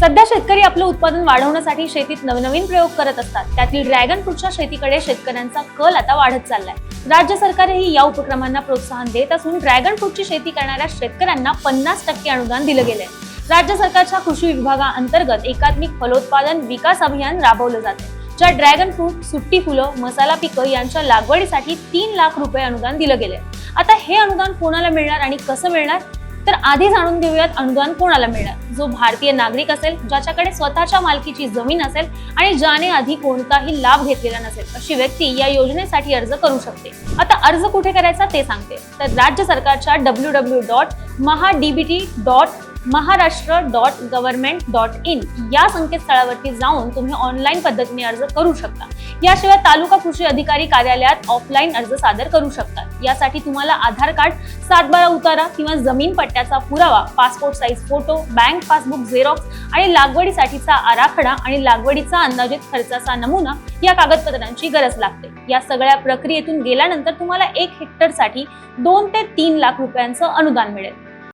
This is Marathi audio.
सध्या शेतकरी आपलं उत्पादन वाढवण्यासाठी शेतीत नवनवीन प्रयोग करत असतात. त्यातील ड्रॅगन फ्रूटच्या शेतीकडे शेतकऱ्यांचा कल आता वाढत चाललाय. राज्य सरकारही या उपक्रमांना प्रोत्साहन देत असून ड्रॅगन फ्रूटची शेती करणाऱ्या शेतकऱ्यांना पन्नास टक्के अनुदान दिलं गेलंय. राज्य सरकारच्या कृषी विभागाअंतर्गत एकात्मिक फलोत्पादन विकास अभियान राबवलं जाते ज्या ड्रॅगन फ्रूट सुट्टी फुलं मसाला पिकं यांच्या लागवडीसाठी तीन लाख रुपये अनुदान दिलं गेले आता हे अनुदान कोणाला मिळणार आणि कसं मिळणार? तर आधी जाणून घेऊयात अनुदान कोणाला मिळणार? जो भारतीय नागरिक असेल ज्याच्याकडे स्वतःच्या मालकीची जमीन असेल आणि ज्याने आधी कोणताही लाभ घेतलेला नसेल अशी व्यक्ती या योजनेसाठी अर्ज करू शकते. आता अर्ज कुठे करायचा ते सांगते. तर राज्य सरकारच्या W W dot MahaDBT dot Maharashtra dot government dot in या संकेतस्थळावरती जाऊन तुम्ही ऑनलाईन पद्धतीने अर्ज करू शकता. याशिवाय तालुका कृषी अधिकारी कार्यालयात ऑफलाईन अर्ज सादर करू शकतात. यासाठी तुम्हाला आधार कार्ड सातबारा उतारा किंवा जमीन पट्ट्याचा पुरावा passport size photo bank passbook xerox आणि लागवडीसाठीचा आराखडा आणि लागवडीचा अंदाजित खर्चाचा नमुना या कागदपत्रांची गरज लागते. या सगळ्या प्रक्रियेतून गेल्यानंतर तुम्हाला एक हेक्टरसाठी दोन ते तीन लाख रुपयांचं अनुदान मिळेल.